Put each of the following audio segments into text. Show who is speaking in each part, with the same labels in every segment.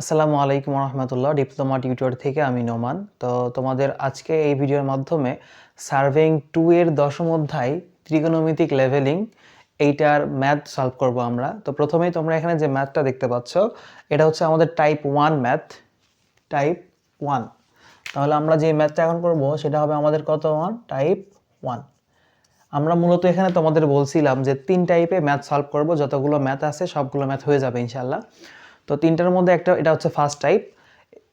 Speaker 1: আসসালামু আলাইকুম রহমতুল্লাহ diploma tutor থেকে আমি নোমান। তো তোমাদের আজকে এই ভিডিওর মাধ্যমে সার্ভেইং টু এর দশম অধ্যায় ত্রিকোণমিতিক লেভেলিং এইটার ম্যাথ সলভ করব আমরা। তো প্রথমেই তোমরা এখানে যে ম্যাথটা দেখতে পাচ্ছ, এটা হচ্ছে আমাদের type one math. Type one. তাহলে আমরা যে ম্যাথটা এখন করব, সেটা হবে আমাদের কত ওয়ান? Type one. আমরা মূলত এখানে তোমাদের বলছিলাম যে তিন টাইপে ম্যাথ সলভ করব, যতগুলো ম্যাথ আছে সবগুলো ম্যাথ হয়ে যাবে ইনশাল্লাহ তো তিনটার মধ্যে একটা, এটা হচ্ছে ফার্স্ট টাইপ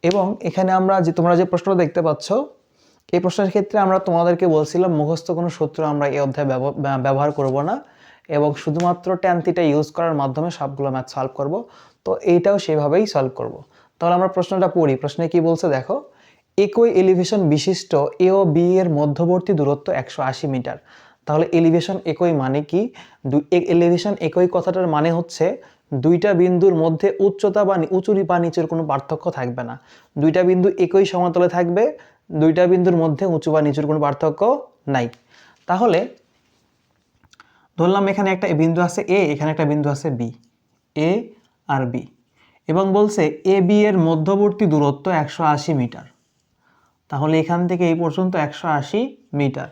Speaker 1: এবং এখানে আমরা যে, তোমরা যে প্রশ্নটা দেখতে পাচ্ছ, এই প্রশ্নের ক্ষেত্রে আমরা তোমাদেরকে বলছিলাম, মুখস্থ কোনো সূত্র আমরা এই অধ্যায়ে ব্যব- ব্যব- ব্যবহার করব না। এবং শুধুমাত্র ট্যান্তিটা ইউজ করার মাধ্যমে সবগুলো ম্যাথ সলভ করব। তো এইটাও সেভাবেই সলভ করব। তাহলে আমরা প্রশ্নটা পড়ি। প্রশ্নে কি বলছে, দেখো, একই এলিভেশন বিশিষ্ট এ ও বি এর মধ্যবর্তী দূরত্ব একশো আশি মিটার। তাহলে এলিভেশন একই মানে কি? এলিভেশন একই কথাটার মানে হচ্ছে দুইটা বিন্দুর মধ্যে উচ্চতা বা নি- উঁচু বা নিচুর কোনো পার্থক্য থাকবে না। দুইটা বিন্দু একই সমতলে থাকবে, দুইটা বিন্দুর মধ্যে উঁচু বা নিচুর কোনো পার্থক্য নাই। তাহলে ধরলাম এখানে একটা বিন্দু আছে এ এখানে একটা বিন্দু আছে বি এ আর বি এবং বলছে এ বি এর মধ্যবর্তী দূরত্ব একশো আশি মিটার। তাহলে এখান থেকে এই পর্যন্ত একশো আশি মিটার।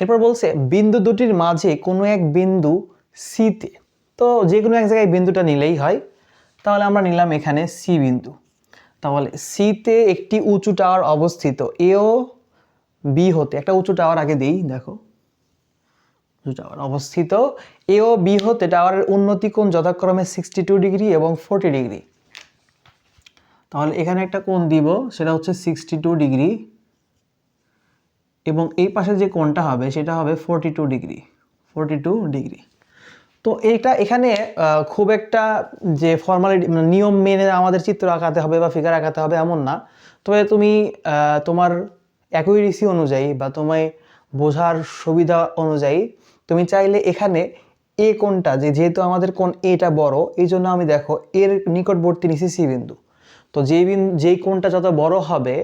Speaker 1: এরপর বলছে বিন্দু দুটির মাঝে কোনো এক বিন্দু সিতে তো যে কোনো এক জায়গায় বিন্দুটা নিলেই হয়। তাহলে আমরা নিলাম এখানে সি বিন্দু। তাহলে সিতে একটি উঁচু টাওয়ার অবস্থিত। এও বি হতে, একটা উঁচু টাওয়ার আগে দিই, দেখো। উঁচু টাওয়ার অবস্থিত। এও বি হতে টাওয়ারের উন্নতি কোণ যথাক্রমে সিক্সটি টু ডিগ্রি এবং ফোরটি ডিগ্রি তাহলে এখানে একটা কোণ দিব, সেটা হচ্ছে সিক্সটি টু ডিগ্রি এবং এই পাশে যে কোণটা হবে, সেটা হবে forty two degree forty two degree তো এটা এখানে খুব একটা যে ফর্মালিটি মানে নিয়ম মেনে আমাদের চিত্র আঁকাতে হবে বা ফিগার আঁকাতে হবে এমন না। তবে তুমি তোমার অ্যাকুইরেসি অনুযায়ী বা তোমায় বোঝার সুবিধা অনুযায়ী তুমি চাইলে এখানে এ কোনটা, যে যেহেতু আমাদের কোন এটা বড় এই জন্য আমি দেখো এর নিকটবর্তী নিচে সি বিন্দু। তো যেই বিন্দু যেই কোনটা যত বড় হবে,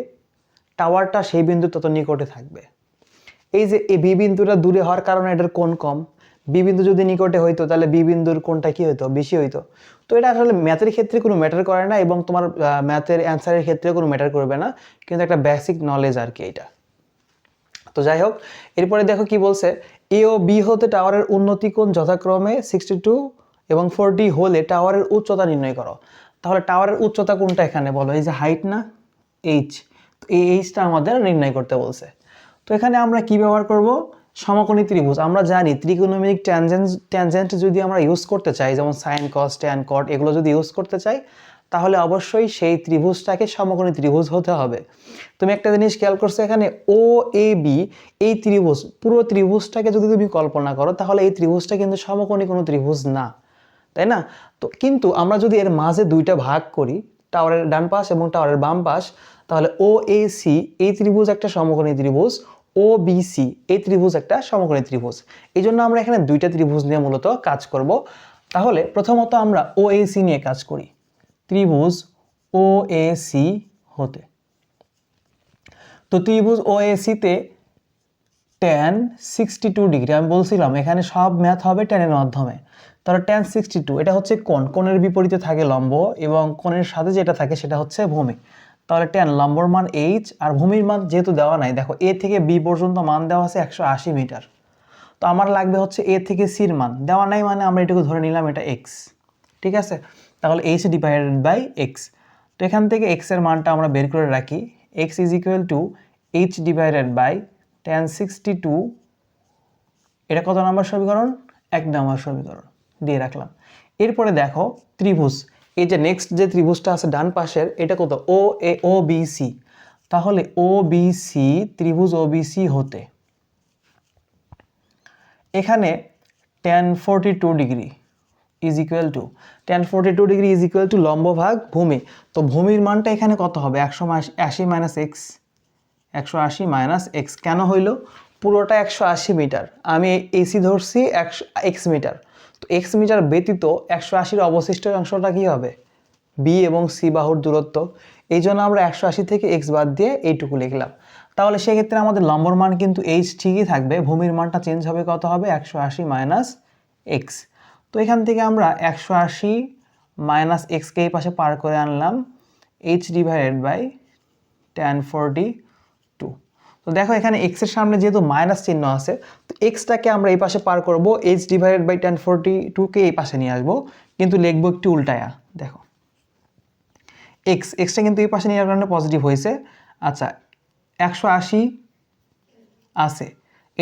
Speaker 1: টাওয়ারটা সেই বিন্দু তত নিকটে থাকবে। এই যে এই বি বিন্দুটা দূরে হওয়ার কারণে এটার কোন কম বি বিন্দু যদি নিকটে হইতো, তাহলে বি বিন্দুর কোণটা কি হইতো? বেশি হইতো। তো এটা আসলে ম্যাথের ক্ষেত্রে কোনো ম্যাটার করে না এবং তোমার ম্যাথের অ্যান্সারের ক্ষেত্রে কোনো ম্যাটার করবে না। কিন্তু একটা বেসিক নলেজ আর কি এটা। তো যাই হোক, এরপরে দেখো কি বলছে এ ও বি হতে টাওয়ারের উন্নতি কোণ যথাক্রমে সিক্সটি টু এবং ফোরটি হলে টাওয়ারের উচ্চতা নির্ণয় করো। তাহলে টাওয়ারের উচ্চতা কোনটা এখানে বলো, এই যে হাইট না? এইচ তো এই এইচটা আমাদের নির্ণয় করতে বলছে। তো এখানে আমরা কি ব্যবহার করব? সমকোণী ত্রিভুজ। আমরা জানি ত্রিকোণমিতিক ট্যানজেন্ট ট্যানজেন্ট যদি আমরা ইউজ করতে চাই, যেমন সাইন কস ট্যান কট এগুলো যদি ইউজ করতে চাই, তাহলে অবশ্যই সেই ত্রিভুজটাকে সমকোণী ত্রিভুজ হতে হবে। তুমি একটা জিনিস খেয়াল করছ এখানে ও এ বি এই ত্রিভুজ, পুরো ত্রিভুজটাকে যদি তুমি কল্পনা করো, তাহলে এই ত্রিভুজটা কিন্তু সমকোণী কোনো ত্রিভুজ না। তাই না? তো কিন্তু আমরা যদি এর মাঝে দুইটা ভাগ করি টাওয়ারের ডান পাশ এবং টাওয়ারের বাম পাশ, তাহলে ও এ সি এই ত্রিভুজ একটা সমকোণী ত্রিভুজ ও বি সি এই ত্রিভুজ একটা সমকোণী ত্রিভুজ। এই জন্য আমরা এখানে দুইটা ত্রিভুজ নিয়ে মূলত কাজ করব। তাহলে প্রথমত আমরা ও এ সি নিয়ে কাজ করি। ত্রিভুজ ও এ সি হতে। তো ত্রিভুজ ও এ সিতে ট্যান সিক্সটি টু ডিগ্রি আমি বলছিলাম, এখানে সব ম্যাথ হবে ট্যানের মাধ্যমে। তাহলে ট্যান সিক্সটি টু এটা হচ্ছে কোণ। কোণের বিপরীতে থাকে লম্ব এবং কোণের সাথে যেটা থাকে সেটা হচ্ছে ভূমি তাহলে ট্যান লম্বর মান এইচ আর ভূমির মান যেহেতু দেওয়া নাই, দেখো এ থেকে বি পর্যন্ত মান দেওয়া আছে একশো আশি মিটার। তো আমার লাগবে হচ্ছে এ থেকে সির মান। দেওয়া নাই মানে আমরা এটুকু ধরে নিলাম এটা এক্স ঠিক আছে? তাহলে এইচ ডিভাইডেড বাই এক্স তো এখান থেকে এক্সের মানটা আমরা বের করে রাখি। X is equal to h divided by tan sixty two এটা কত নাম্বার সমীকরণ? এক নাম্বার সমীকরণ। দিয়ে রাখলাম। এরপরে দেখো ত্রিভুজ। এই যে নেক্সট যে ত্রিভুজটা আছে ডান পাশের, এটা কত? ও এ ও বি সি তাহলে ও বি সি ত্রিভুজ ও বি সি হতে। এখানে tan forty two degree is equal to tan forty two degree is equal to লম্ব ভাগ ভূমি। তো ভূমির মানটা এখানে কত হবে? একশো আশি মাইনাস এক্স একশো আশি মাইনাস এক্স কেন হইল? পুরোটা একশো আশি মিটার আমি এসি ধরছি একশো এক্স মিটার তো এক্স মিটার ব্যতীত একশো আশির অবশিষ্ট অংশটা কী হবে? বি এবং সি বাহুর দূরত্ব। এই জন্য আমরা একশো আশি থেকে এক্স বাদ দিয়ে এইটুকু লিখলাম। তাহলে সেক্ষেত্রে আমাদের লম্বর মান কিন্তু এইচ ঠিকই থাকবে। ভূমির মানটা চেঞ্জ হবে কত হবে? একশো আশি মাইনাস এক্স তো এখান থেকে আমরা একশো আশি মাইনাস এক্সকে এই পাশে পার করে আনলাম। H divided by tan forty তো দেখো এখানে এক্সের সামনে যেহেতু মাইনাস চিহ্ন আছে, তো এক্সটাকে আমরা এই পাশে পার করব h divided by tan forty টুকে এই পাশে নিয়ে আসব, কিন্তু লিখব একটু উল্টায়া, দেখো। এক্স এক্সটা কিন্তু এই পাশে নেওয়ার কারণে পজিটিভ হয়েছে। আচ্ছা একশো আশি আছে,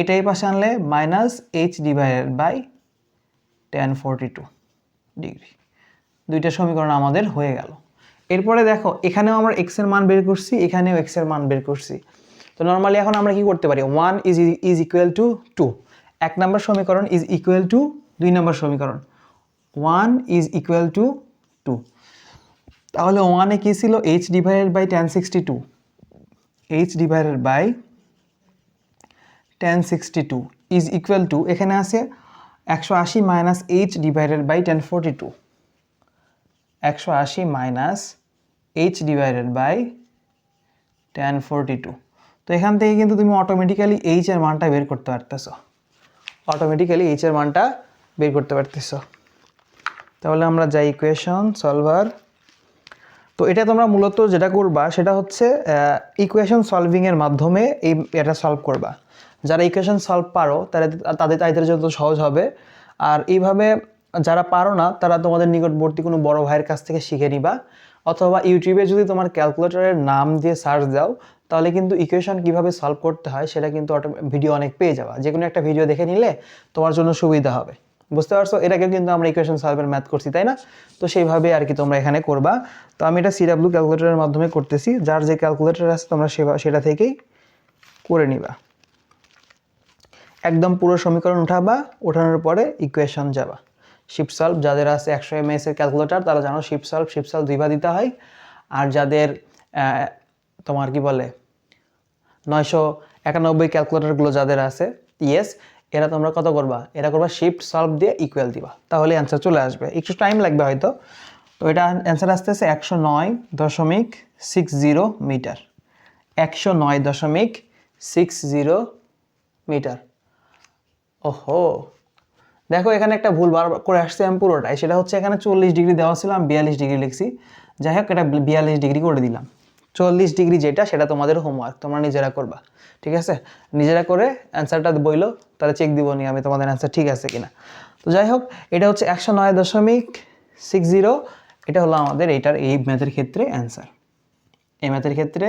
Speaker 1: এটা এই পাশে আনলে minus h divided by tan forty two degree দুইটা সমীকরণ আমাদের হয়ে গেল। এরপরে দেখো, এখানেও আমরা এক্সের মান বের করছি, এখানেও এক্সের মান বের করছি। তো নর্মালি এখন আমরা কি করতে পারি? One is is equal to two এক নম্বর সমীকরণ ইজ ইকুয়াল টু দুই নম্বর সমীকরণ. One is equal to two তাহলে ওয়ানে কী ছিল? H divided by tan sixty two h divided by tan sixty two is equal to এখানে আছে, একশো আশি minus h divided by tan forty two একশো আশি minus h divided by tan forty two তো এখান থেকে কিন্তু তুমি অটোমেটিক্যালি এইচ এর মানটা বের করতে পারতেছো। অটোমেটিক্যালি এইচ এর মানটা বের করতে পারতেছো। তাহলে আমরা যাই ইকুয়েশন সলভার তো এটা তোমরা মূলত যেটা করবা, সেটা হচ্ছে ইকুয়েশন সলভিংয়ের মাধ্যমে এই এটা সলভ করবা। যারা ইকুয়েশন সলভ পারো, তারা তাদের তাদের জন্য সহজ হবে। আর এইভাবে যারা পারো না, তারা তোমাদের নিকটবর্তী কোনো বড় ভাইয়ের কাছ থেকে শিখে নিবা। অথবা ইউটিউবে যদি তোমার ক্যালকুলেটরের নাম দিয়ে সার্চ দাও তাহলে কিন্তু ইকুয়েশন কীভাবে সলভ করতে হয় সেটা কিন্তু ভিডিও অনেক পেয়ে যাওয়া যে কোনো একটা ভিডিও দেখে নিলে তোমার জন্য সুবিধা হবে। বুঝতে পারছ? এটাকে কিন্তু আমরা ইকুয়েশন সলভের ম্যাথ করছি, তাই না? তো সেইভাবে আর কি তোমরা এখানে করবা। তো আমি এটা সিডাব্লিউ ক্যালকুলেটরের মাধ্যমে করতেছি। যার যে ক্যালকুলেটর আছে তোমরা সেটা থেকেই করে নিবা। একদম পুরো সমীকরণ উঠাবা, ওঠানোর পরে ইকুয়েশন যাবা। শিপ সলভ যাদের আছে একশো এম এস এর ক্যালকুলেটর তারা জানো শিপ সলভ শিপ সলভ দুইবার দিতে হয়। আর যাদের তোমার কি বলে? নয়শো একানব্বই ক্যালকুলেটারগুলো যাদের আছে ইয়েস এরা তোমরা কত করবা? এরা করবা শিফট সলভ দিয়ে ইকুয়াল দিবা। তাহলে অ্যান্সার চলে আসবে। একটু টাইম লাগবে হয়তো। তো এটা অ্যান্সার আসতেছে একশো নয় দশমিক সিক্স জিরো মিটার। একশো নয় দশমিক সিক্স জিরো মিটার। ওহো। দেখো, এখানে একটা ভুল বার করে আসছে আমি পুরোটাই। সেটা হচ্ছে এখানে চল্লিশ ডিগ্রি দেওয়া ছিল, আমি বিয়াল্লিশ ডিগ্রি লিখছি। যাই হোক, এটা বিয়াল্লিশ ডিগ্রি করে দিলাম। চল্লিশ ডিগ্রি যেটা, সেটা তোমাদের হোমওয়ার্ক তোমরা নিজেরা করবা, ঠিক আছে? নিজেরা করে অ্যান্সারটা বইলো, তাহলে চেক দিব নি আমি তোমাদের অ্যান্সার ঠিক আছে কিনা। তো যাই হোক, এটা হচ্ছে একশো নয় দশমিক সিক্স জিরো এটা হলো আমাদের এইটার, এই ম্যাথের ক্ষেত্রে অ্যান্সার এই ম্যাথের ক্ষেত্রে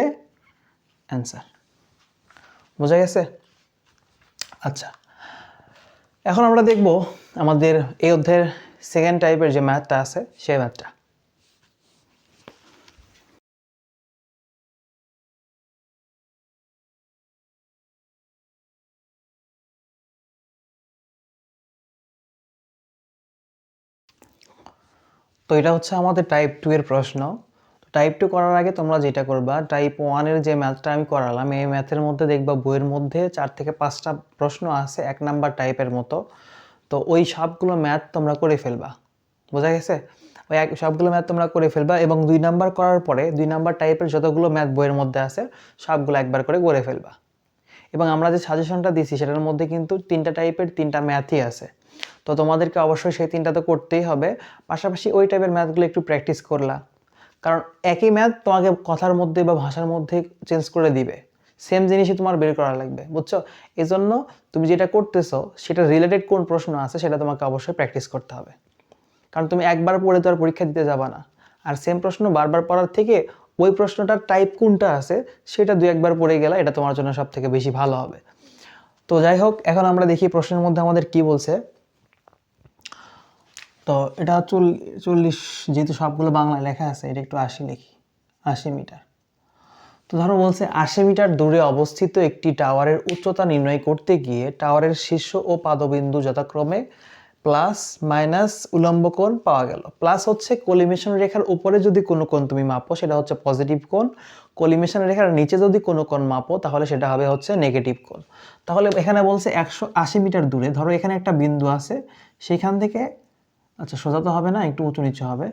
Speaker 1: অ্যান্সার বোঝা গেছে? আচ্ছা এখন আমরা দেখব আমাদের এই অধ্যায়ের সেকেন্ড টাইপের যে ম্যাথটা আছে, সেই ম্যাথটা তো এটা হচ্ছে আমাদের টাইপ টু এর প্রশ্ন। টাইপ টু করার আগে তোমরা যেটা করবা টাইপ ওয়ানের যে ম্যাথটা আমি করালাম, এই ম্যাথের মধ্যে দেখবা বইয়ের মধ্যে চার থেকে পাঁচটা প্রশ্ন আছে এক নাম্বার টাইপের মতো। তো ওই সবগুলো ম্যাথ তোমরা করে ফেলবা। বোঝা গেছে? ওই এক, সবগুলো ম্যাথ তোমরা করে ফেলবা এবং দুই নাম্বার করার পরে দুই নাম্বার টাইপের যতগুলো ম্যাথ বইয়ের মধ্যে আছে, সবগুলো একবার করে করে ফেলবা। এবং আমরা যে সাজেশনটা দিছি, সেটার মধ্যে কিন্তু তিনটা টাইপের তিনটা ম্যাথই আছে। তো তোমাদেরকে অবশ্যই সেই তিনটা তো করতেই হবে। পাশাপাশি ওই টাইপের ম্যাথগুলো একটু প্র্যাকটিস করলা। কারণ একই ম্যাথ তোমাকে কথার মধ্যে বা ভাষার মধ্যে চেঞ্জ করে দিবে। সেম জিনিসই তোমার বের করা লাগবে, বুঝছ? এই জন্য তুমি যেটা করতেছো, সেটা রিলেটেড কোন প্রশ্ন আছে সেটা তোমাকে অবশ্যই প্র্যাকটিস করতে হবে। কারণ তুমি একবার পড়ে তো আর পরীক্ষা দিতে যাবা না। আর সেম প্রশ্ন বারবার পড়ার থেকে ওই প্রশ্নটার টাইপ কোনটা আছে, সেটা দু একবার পড়ে গেলে এটা তোমার জন্য সব থেকে বেশি ভালো হবে। তো যাই হোক, এখন আমরা দেখি প্রশ্নের মধ্যে আমাদের কি বলছে। তো এটা চল, চল্লিশ, যেহেতু সবগুলো বাংলায় লেখা আছে, এটা একটু আশি লিখি, আশি মিটার। তো ধরো বলছে, আশি মিটার দূরে অবস্থিত একটি টাওয়ারের উচ্চতা নির্ণয় করতে গিয়ে টাওয়ারের শীর্ষ ও পাদবিন্দু যথাক্রমে প্লাস মাইনাস উলম্ব কোণ পাওয়া গেল। প্লাস হচ্ছে কলিমেশন রেখার উপরে যদি কোনো কোণ তুমি মাপো, সেটা হচ্ছে পজিটিভ কোণ। কলিমেশন রেখার নিচে যদি কোনো কোণ মাপো, তাহলে সেটা হবে হচ্ছে নেগেটিভ কোণ। তাহলে এখানে বলছে একশো আশি মিটার দূরে, ধরো এখানে একটা বিন্দু আছে, সেখান থেকে আচ্ছা সোজা তো হবে না, একটু উঁচু নিচু হবে।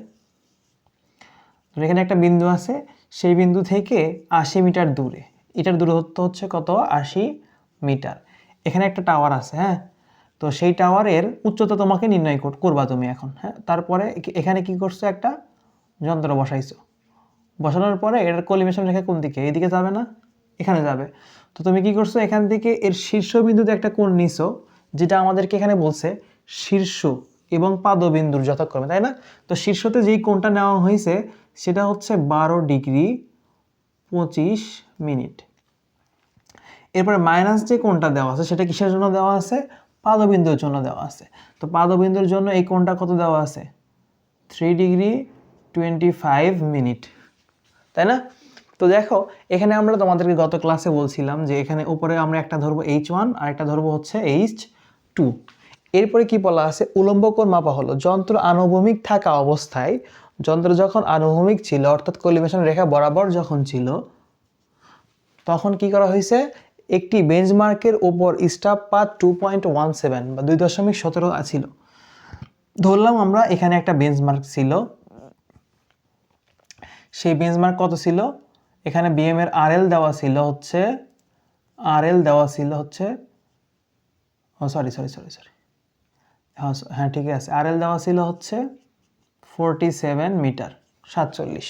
Speaker 1: এখানে একটা বিন্দু আছে, সেই বিন্দু থেকে আশি মিটার দূরে। এটার দূরত্ব হচ্ছে কত? আশি মিটার। এখানে একটা টাওয়ার আছে হ্যাঁ? তো সেই টাওয়ারের উচ্চতা তোমাকে নির্ণয় কর- করবা তুমি এখন হ্যাঁ? তারপরে এখানে কি করছ একটা? যন্ত্র বসাইছো। বসানোর পরে এটার কলিমেশন রেখা কোন দিকে? এদিকে যাবে না? এখানে যাবে। তো তুমি কি করছ? এখান থেকে এর শীর্ষবিন্দুতে একটা কোণ নিছো, যেটা আমাদেরকে এখানে বলছে শীর্ষ এবং পাদবিন্দুর যথাক্রমে, তাই না? তো শীর্ষতে যেই কোণটা নেওয়া হয়েছে, সেটা হচ্ছে বারো ডিগ্রি পঁচিশ মিনিট। এরপরে মাইনাস যে কোণটা দেওয়া আছে, সেটা কিসের জন্য দেওয়া আছে? পাদবিন্দুর জন্য দেওয়া আছে। তো পাদবিন্দুর জন্য এই কোণটা কত দেওয়া আছে? Three degree twenty five minute. তাই না? তো দেখো, এখানে আমরা তোমাদেরকে গত ক্লাসে বলছিলাম যে এখানে উপরে আমরা একটা ধরবো এইচ ওয়ান আর একটা ধরবো হচ্ছে এইচ টু এরপরে কি বলা আছে? উলম্ব কোণ মাপা হলো। যন্ত্র আনুভূমিক থাকা অবস্থায়, যন্ত্র যখন আনুভূমিক ছিল, অর্থাৎ কলিমেশন রেখা বরাবর যখন ছিল, তখন কি করা হয়েছে? একটি বেঞ্চমার্কের ওপর স্টাফ পাত টু পয়েন্ট ওয়ান সেভেন বা দুই দশমিক সতেরো ছিল। ধরলাম আমরা এখানে একটা বেঞ্চমার্ক ছিল। সেই বেঞ্চমার্ক কত ছিল? এখানে বিএম এর আরএল দেওয়া ছিল হচ্ছে আরএল দেওয়া ছিল হচ্ছে, ও সরি সরি সরি সরি। হ্যাঁ হ্যাঁ ঠিকই আছে। আরএল দেওয়া ছিল হচ্ছে ফোরটি সেভেন মিটার, সাতচল্লিশ।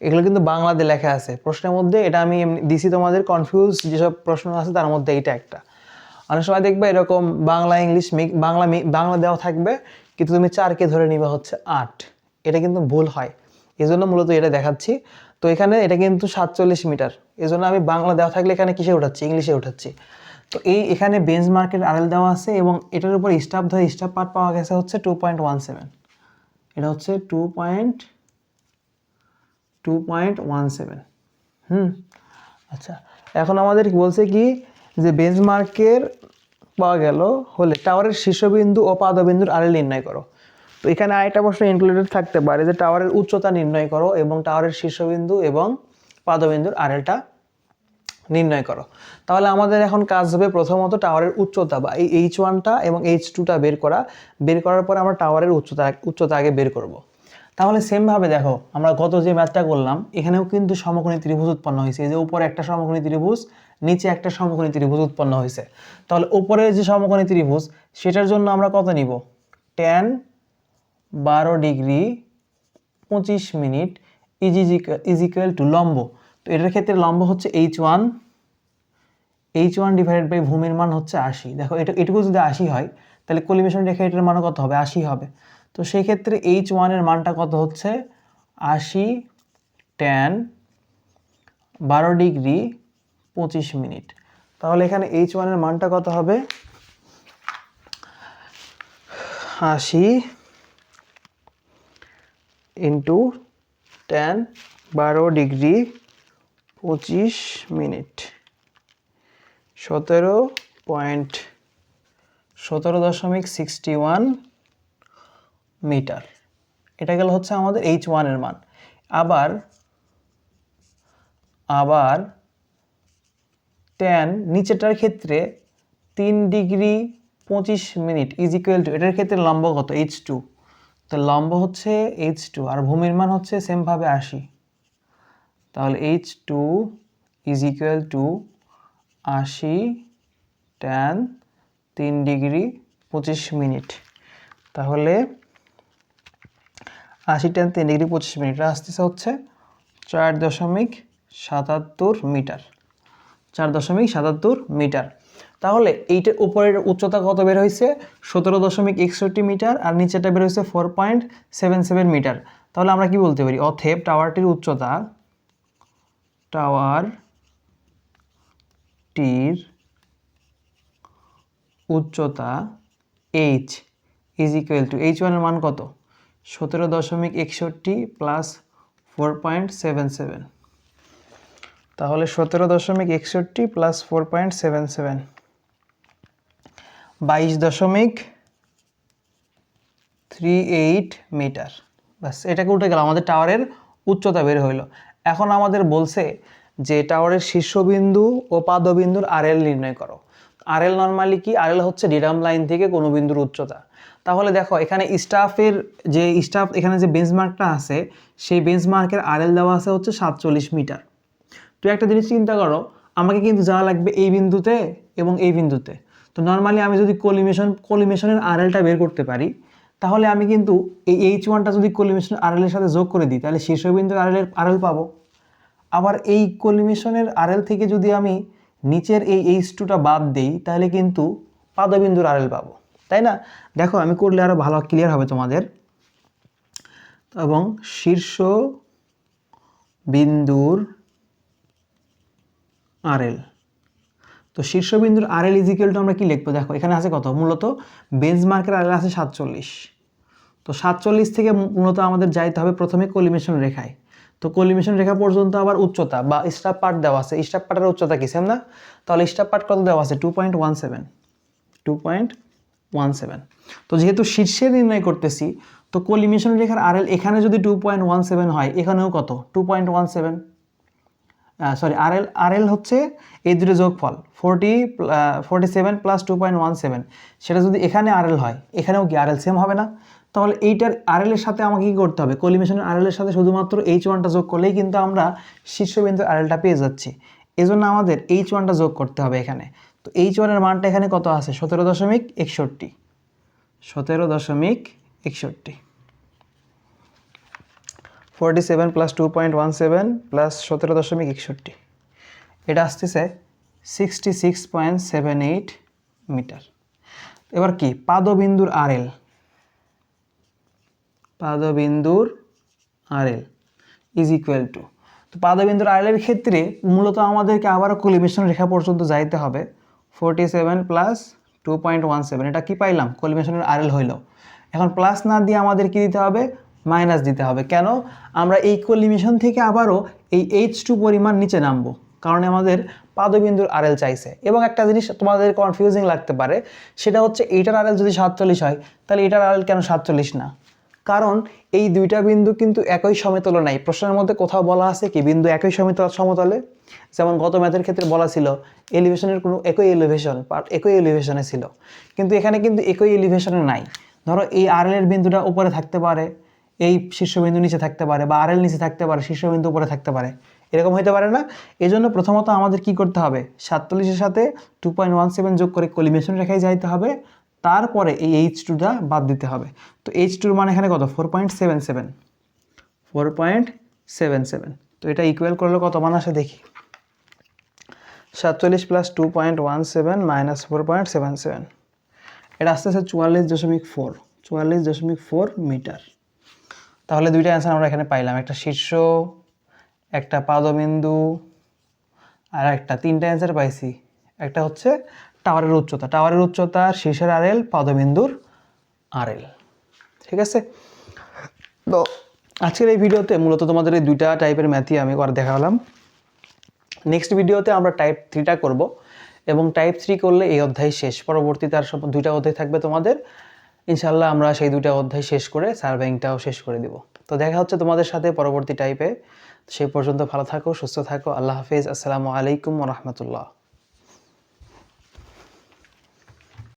Speaker 1: এগুলো কিন্তু বাংলাতে লেখা আছে। প্রশ্নের মধ্যে এটা আমি দিছি তোমাদের কনফিউজ যেসব প্রশ্ন আছে তার মধ্যে এইটা একটা। অনেক সময় দেখবে এরকম বাংলা, ইংলিশ বাংলা বাংলা দেওয়া থাকবে, কিন্তু তুমি চারকে ধরে নিবে হচ্ছে আট। এটা কিন্তু ভুল হয়। এই জন্য মূলত এটা দেখাচ্ছি। তো এখানে এটা কিন্তু সাতচল্লিশ মিটার। এই জন্য আমি বাংলা দেওয়া থাকলে এখানে কিসে উঠাচ্ছি? ইংলিশে উঠাচ্ছি। তো এই এখানে বেঞ্চ মার্কের আরএল দেওয়া আছে এবং এটার উপর স্টাফ ধরে স্টাফ পার্ট পাওয়া গেছে হচ্ছে টু পয়েন্ট ওয়ান সেভেন এটা হচ্ছে two point two point one seven হুম আচ্ছা এখন আমাদের বলছে কি যে বেঞ্চমার্কের পাওয়া গেল হলে টাওয়ারের শীর্ষবিন্দু ও পাদবিন্দুর আড়ে নির্ণয় করো। তো এখানে আরেকটা প্রশ্ন ইনক্লুডেড থাকতে পারে যে টাওয়ারের উচ্চতা নির্ণয় করো এবং টাওয়ারের শীর্ষবিন্দু এবং পাদবিন্দুর আড়েলটা নির্ণয় করো। তাহলে আমাদের এখন কাজ হবে প্রথমত টাওয়ারের উচ্চতা বা এই এইচ ওয়ানটা এবং এইচ টুটা বের করা। বের করার পরে আমরা টাওয়ারের উচ্চতা উচ্চতা আগে বের করব। তাহলে সেমভাবে দেখো, আমরা গত যে ম্যাথটা করলাম, এখানেও কিন্তু সমকোণী ত্রিভুজ উৎপন্ন হয়েছে। এই যে উপরে একটা সমকোণী ত্রিভুজ, নিচে একটা সমকোণী ত্রিভুজ উৎপন্ন হয়েছে। তাহলে উপরের যে সমকোণী ত্রিভুজ, সেটার জন্য আমরা কত নিব? টেন বারো ডিগ্রি পঁচিশ মিনিট ইজিক্যাল টু লম্ব। তো এটার ক্ষেত্রে লম্ব হচ্ছে h one h one divided by ভূমির মান হচ্ছে আশি। দেখো, এটা, এটুকু যদি আশি হয়, তাহলে কলিমেশন রেখে এটার মানও কত হবে? আশি হবে। তো সেই ক্ষেত্রে এইচ ওয়ানের মানটা কত হচ্ছে? আশি টেন বারো ডিগ্রি পঁচিশ মিনিট। তাহলে এখানে এইচ ওয়ানের মানটা কত হবে? আশি ইন্টু টেন বারো ডিগ্রি পঁচিশ মিনিট। সতেরো পয়েন্ট সতেরো দশমিক সিক্সটি ওয়ান মিটার। এটা গেল হচ্ছে আমাদের এইচ ওয়ানের মান। আবার আবার টেন নিচেটার ক্ষেত্রে তিন ডিগ্রি পঁচিশ মিনিট ইজ ইকুয়াল টু এটার ক্ষেত্রে লম্ব কত? এইচ টু তো লম্ব হচ্ছে এইচ টু আর ভূমির মান হচ্ছে সেমভাবে আশি। তাহলে h two is equal to আশি টেন তিন ডিগ্রি পঁচিশ মিনিট। তাহলে আশি টেন তিন ডিগ্রি পঁচিশ মিনিট। আসতেছে হচ্ছে চার দশমিক সাতাত্তর মিটার। চার দশমিক সাতাত্তর মিটার। তাহলে এইটার উপরের উচ্চতা কত বের হয়েছে? সতেরো দশমিক একষট্টি মিটার আর নিচেটা বের হয়েছে four point seven seven metre. তাহলে আমরা কি বলতে পারি? অথেব টাওয়ারটির উচ্চতা টাওয়ার টির উচ্চতা h is equal to h ওয়ানের মান কত? সতেরো দশমিক একষট্টি plus four point seven seven তাহলে সতেরো দশমিক একষট্টি plus four point seven seven বাইশ দশমিক থ্রি এইট মিটার ব্যাস, এটাকে উঠে গেল, আমাদের টাওয়ারের উচ্চতা বের হইল। এখন আমাদের বলছে যে টাওয়ারের শীর্ষবিন্দু ও পাদবিন্দুর আরএল নির্ণয় করো। আরএল নর্মালি কি? আরএল হচ্ছে ডিরাম লাইন থেকে কোনো বিন্দুর উচ্চতা। তাহলে দেখো, এখানে স্টাফের যে স্টাফ এখানে যে বেঞ্চমার্কটা আছে, সেই বেঞ্চমার্কের আরএল দেওয়া আছে হচ্ছে সাতচল্লিশ মিটার। তুই একটা জিনিস চিন্তা করো, আমাকে কিন্তু যাওয়া লাগবে এই বিন্দুতে এবং এই বিন্দুতে। তো নর্মালি আমি যদি কলিমেশন কলিমেশনের আরএলটা বের করতে পারি তাহলে আমি কিন্তু এই এইচ ওয়ানটা যদি কলিমেশন আরএলের সাথে যোগ করে দিই, তাহলে শীর্ষবিন্দু আরএলের আরএল পাবো। আবার এই কলিমেশনের আরএল থেকে যদি আমি নিচের এই এইচ টুটা বাদ দেই, তাহলে কিন্তু পাদবিন্দুর আরএল পাবো। তাই না? দেখো, আমি করলে আরও ভালো ক্লিয়ার হবে তোমাদের। এবং শীর্ষ বিন্দুর আরএল তো শীর্ষবিন্দুর আরএল ইজিক্যাল টু আমরা কি লিখব? দেখো, এখানে আছে কত? মূলত বেঞ্চমার্কের আর এল আছে সাতচল্লিশ। তো সাতচল্লিশ থেকে মূলত আমাদের যাইতে হবে প্রথমে কলিমেশন রেখায়। তো কলিমেশন রেখা পর্যন্ত আবার উচ্চতা বা স্টাফ পার্ট দেওয়া আছে। স্টাফ পার্টের উচ্চতা কি? সেম না? তাহলে স্টাফ পার্ট কত দেওয়া আছে? Two point one seven two point one seven তো যেহেতু শীর্ষে নির্ণয় করতেছি, তো কলিমেশন রেখার আরএল এখানে যদি টু পয়েন্ট ওয়ান সেভেন হয়, এখানেও কত? Two point one seven sorry R L R L হচ্ছে এই দুটো যোগফল forty forty seven plus two point one seven সেটা যদি এখানে আর এল হয়, এখানেও কি আর এল সেম হবে না? তাহলে এইটার আর এর সাথে আমাকে কী করতে হবে? কলিমেশনের আর এর সাথে শুধুমাত্র এইচ ওয়ানটা যোগ করলেই কিন্তু আমরা শীর্ষবিন্দুর আরএলটা পেয়ে যাচ্ছি। এজন্য আমাদের এইচ ওয়ানটা যোগ করতে হবে এখানে। তো এইচ ওয়ানের মানটা এখানে কত আছে? সতেরো দশমিক একষট্টি। সতেরো দশমিক একষট্টি। Forty seven plus two point one seven plus সতেরো দশমিক একষট্টি। এটা আসতেছে sixty six point seven eight metre. এবার কি? পাদবিন্দুর আরএল পাদবিন্দুর আরএল ইজ ইকুয়াল টু তো পাদবিন্দুর আরএলের ক্ষেত্রে মূলত আমাদেরকে আবারও কলিমেশন রেখা পর্যন্ত যাইতে হবে। Forty seven plus two point one seven এটা কী পাইলাম? কলিমেশনের আরএল হইল। এখন প্লাস না দিয়ে আমাদের কি দিতে হবে? মাইনাস দিতে হবে। কেন? আমরা এই কলিমেশন থেকে আবারও এই এইচ টু পরিমাণ নিচে নামবো। কারণ আমাদের পাদবিন্দুর আরএল চাইছে। এবং একটা জিনিস তোমাদের কনফিউজিং লাগতে পারে, সেটা হচ্ছে এইটার আরএল যদি সাতচল্লিশ হয়, তাহলে এটার আরএল কেন সাতচল্লিশ না? কারণ এই দুইটা বিন্দু কিন্তু একই সমতলে নাই। প্রশ্নের মধ্যে কোথাও বলা আছে কি বিন্দু একই সমতল, সমতলে? যেমন গত ম্যাথের ক্ষেত্রে বলা ছিল এলিভেশনের কোনো একই এলিভেশন একই এলিভেশনে ছিল। কিন্তু এখানে কিন্তু একই এলিভেশনে নাই। ধরো এই আরএল এর বিন্দুটা উপরে থাকতে পারে এই শীর্ষবিন্দু নিচে থাকতে পারে বা আরএল নিচে থাকতে পারে, শীর্ষবিন্দু উপরে থাকতে পারে। এরকম হতে পারে না। এই জন্য প্রথমত আমাদের কি করতে হবে? সাতচল্লিশের সাথে টু পয়েন্ট ওয়ান সেভেন যোগ করে কলিমেশন রেখায় যাইতে হবে। তারপরে এই এইচ টুটা বাদ দিতে হবে। তো এইচ টুর মানে এখানে কত? Four point seven seven four point seven seven তো এটা ইকুয়াল করলে কত মান আসে দেখি। সাতচল্লিশ plus two point one seven minus four point seven seven এটা আস্তে আস্তে চুয়াল্লিশ দশমিক ফোর চুয়াল্লিশ দশমিক ফোর মিটার তাহলে দুইটা অ্যান্সার আমরা এখানে পাইলাম। একটা শীর্ষ, একটা পাদবিন্দু, আর একটা তিনটা অ্যান্সার পাইছি। একটা হচ্ছে টাওয়ারের উচ্চতা। টাওয়ারের উচ্চতা শীর্ষের আরএল পাদবিন্দুর আরএল ঠিক আছে? তো আজকের এই ভিডিওতে মূলত তোমাদের এই দুইটা টাইপের ম্যাথই আমি করে দেখালাম। নেক্সট ভিডিওতে আমরা টাইপ থ্রিটা করব এবং টাইপ থ্রি করলে এই অধ্যায় শেষ। পরবর্তীতে আর সব দুইটা অধ্যায় থাকবে তোমাদের। ইনশাল্লাহ আমরা সেই দুইটা অধ্যায় শেষ করে সার্ভেংটাও শেষ করে দিব। তো দেখা হচ্ছে তোমাদের সাথে পরবর্তী টাইপে সেই পর্যন্ত ভালো থাকো, সুস্থ থাকো, আল্লাহ হাফিজ। আসসালামু আলাইকুম রহমতুল্লাহ।